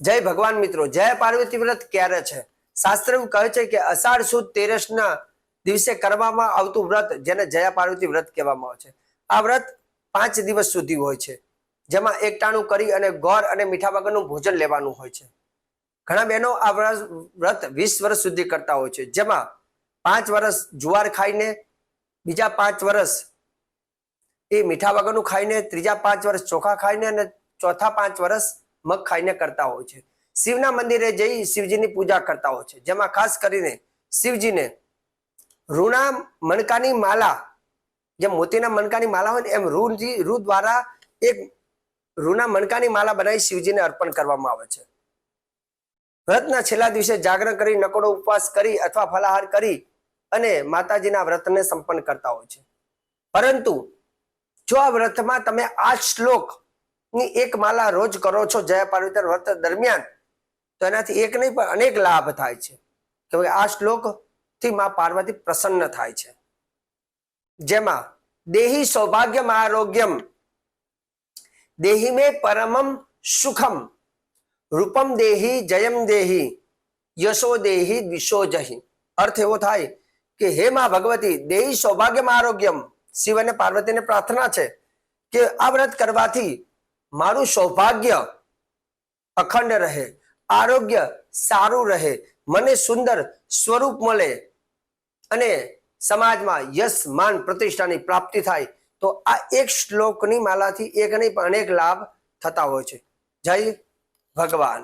જય ભગવાન મિત્રો, જય પાર્વતી વ્રત ક્યારે છે? શાસ્ત્ર કહે છે કે અષાઢ સુદ તેરસના દિવસે કરવામાં આવતું વ્રત, જેને જયા પાર્વતી વ્રત કહેવામાં આવે છે. આ વ્રત પાંચ દિવસ સુધી હોય છે, જેમાં એકટાણું કરી અને ગોળ અને મીઠા વગરનું ભોજન લેવાનું હોય છે. ઘણા બહેનો આ વ્રત વીસ વર્ષ સુધી કરતા હોય છે, જેમાં પાંચ વર્ષ જુવાર ખાઈને, બીજા પાંચ વર્ષ એ મીઠા વગરનું ખાઈને, ત્રીજા પાંચ વર્ષ ચોખા ખાઈને અને ચોથા પાંચ વર્ષ મગ ખાઈને કરતા હોય છે. શિવના મંદિરે જઈ શિવજીની પૂજા કરતા હોય છે. જેમાં ખાસ કરીને શિવજીને ઋણા મણકાની માલા જેમ મોતીના મણકાની માલા હોય ને, એમ ઋણજી રૂ દ્વારા એક રૂના મણકાની માલા બનાવી શિવજીને અર્પણ કરવામાં આવે છે. વ્રતના છેલ્લા દિવસે જાગરણ કરી નકોડો ઉપવાસ કરી અથવા ફલાહાર કરી અને માતાજીના વ્રતને સંપન્ન કરતા હોય છે. પરંતુ જો આ વ્રતમાં તમે આ શ્લોક ની એક માલા રોજ કરો છો જયા પાર્વતી વ્રત દરમિયાન, તો એનાથી એક નહીં, પણ અનેક લાભ થાય છે. કે ભાઈ, આ શ્લોકથી માં પાર્વતી પ્રસન્ન થાય છે. જેમાં, દેહી સૌભાગ્યમ આરોગ્યમ દેહી મે પરમમ સુખમ, રૂપમ દેહી જયમ દેહી, યશો દેહી દિશો જહી. અર્થ એવો થાય કે, હે માં ભગવતી, દેહી સૌભાગ્યમ આરોગ્યમ. શિવ અને પાર્વતીને પ્રાર્થના છે કે આ વ્રત કરવાથી મારું સૌભાગ્ય અખંડ રહે, આરોગ્ય સારું રહે, મને સુંદર સ્વરૂપ મળે અને સમાજમાં યશ, માન, પ્રતિષ્ઠાની પ્રાપ્તિ થાય, તો આ એક શ્લોકની માલાથી એક નહીં પણ અનેક લાભ થતા હોય છે. જય ભગવાન.